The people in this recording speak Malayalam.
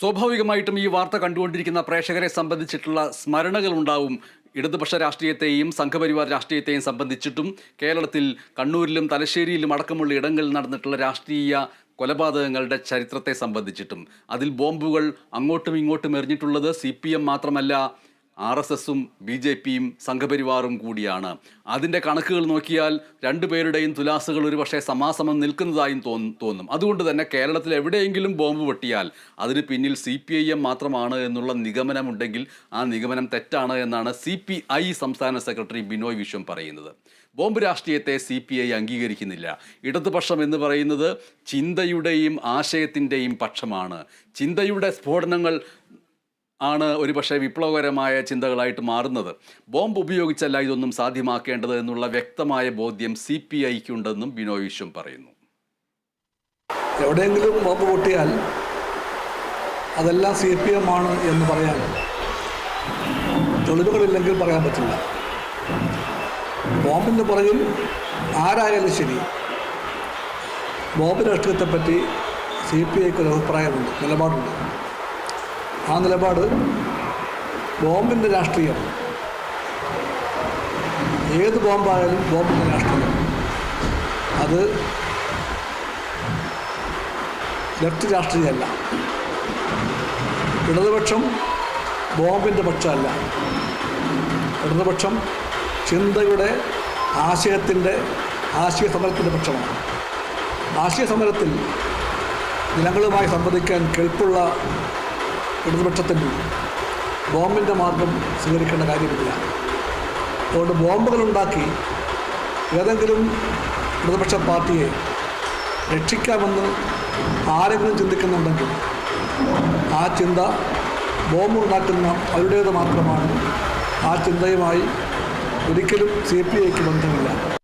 സ്വാഭാവികമായിട്ടും ഈ വാർത്ത കണ്ടുകൊണ്ടിരിക്കുന്ന പ്രേക്ഷകരെ സംബന്ധിച്ചിട്ടുള്ള സ്മരണകൾ ഉണ്ടാവും ഇടതുപക്ഷ രാഷ്ട്രീയത്തെയും സംഘപരിവാർ രാഷ്ട്രീയത്തെയും സംബന്ധിച്ചിട്ടും കേരളത്തിൽ കണ്ണൂരിലും തലശ്ശേരിയിലും അടക്കമുള്ള ഇടങ്ങളിൽ നടന്നിട്ടുള്ള രാഷ്ട്രീയ കൊലപാതകങ്ങളുടെ ചരിത്രത്തെ സംബന്ധിച്ചിട്ടും. അതിൽ ബോംബുകൾ അങ്ങോട്ടും ഇങ്ങോട്ടും എറിഞ്ഞിട്ടുള്ളത് സി മാത്രമല്ല ആർ എസ് എസും ബി ജെ പിയും സംഘപരിവാറും കൂടിയാണ്. അതിന്റെ കണക്കുകൾ നോക്കിയാൽ രണ്ടുപേരുടെയും തുലാസുകൾ ഒരുപക്ഷെ സമാസമം നിൽക്കുന്നതായും തോന്നും. അതുകൊണ്ട് തന്നെ കേരളത്തിൽ എവിടെയെങ്കിലും ബോംബ് പൊട്ടിയാൽ അതിന് പിന്നിൽ സി പി ഐ എം മാത്രമാണ് എന്നുള്ള നിഗമനമുണ്ടെങ്കിൽ ആ നിഗമനം തെറ്റാണ് എന്നാണ് സി പി ഐ സംസ്ഥാന സെക്രട്ടറി ബിനോയ് വിശ്വം പറയുന്നത്. ബോംബ് രാഷ്ട്രീയത്തെ സി പി ഐ അംഗീകരിക്കുന്നില്ല. ഇടതുപക്ഷം എന്ന് പറയുന്നത് ചിന്തയുടെയും ആശയത്തിന്റെയും പക്ഷമാണ്. ചിന്തയുടെ സ്ഫോടനങ്ങൾ ആണ് ഒരുപക്ഷെ വിപ്ലവകരമായ ചിന്തകളായിട്ട് മാറുന്നത്. ബോംബ് ഉപയോഗിച്ചല്ല ഇതൊന്നും സാധ്യമാക്കേണ്ടത് എന്നുള്ള വ്യക്തമായ ബോധ്യം സി പി ഐക്കുണ്ടെന്നും ബിനോയ് വിശ്വം പറയുന്നു. എവിടെയെങ്കിലും ബോംബ് പൊട്ടിയാൽ അതെല്ലാം സി പി എം ആണ് എന്ന് പറയാൻ തെളിവുകളില്ലെങ്കിൽ പറയാൻ പറ്റില്ല. ബോംബിന്റെ പുറകിൽ ആരായാലും ശരി ബോംബ് രാഷ്ട്രീയത്തെപ്പറ്റി സി പി ഐക്ക് ഒരു അഭിപ്രായമുണ്ട് നിലപാടുണ്ട്. ആ നിലപാട് ബോംബിന്റെ രാഷ്ട്രീയം ഏത് ബോംബായാലും ബോംബിന്റെ രാഷ്ട്രീയം അത് ലെഫ്റ്റ് രാഷ്ട്രീയമല്ല ഇടതുപക്ഷം ബോംബിന്റെ പക്ഷമല്ല. ഇടതുപക്ഷം ചിന്തയുടെ ആശയത്തിന്റെ ആശയ സമരത്തിന്റെ പക്ഷമാണ്. ആശയ സമരത്തിൽ ജനങ്ങളുമായി സംവദിക്കാൻ കെൽപ്പുള്ള ഇടതുപക്ഷത്തിന് ബോംബിന്റെ മാർഗം സ്വീകരിക്കേണ്ട കാര്യമില്ല. അതുകൊണ്ട് ബോംബുകളുണ്ടാക്കി ഏതെങ്കിലും ഇടതുപക്ഷ പാർട്ടിയെ രക്ഷിക്കാമെന്ന് ആരെങ്കിലും ചിന്തിക്കുന്നുണ്ടെങ്കിൽ ആ ചിന്ത ബോംബുണ്ടാക്കുന്ന അവരുടേത് മാത്രമാണ്. ആ ചിന്തയുമായി ഒരിക്കലും സി പി ഐക്ക് ബന്ധമില്ല.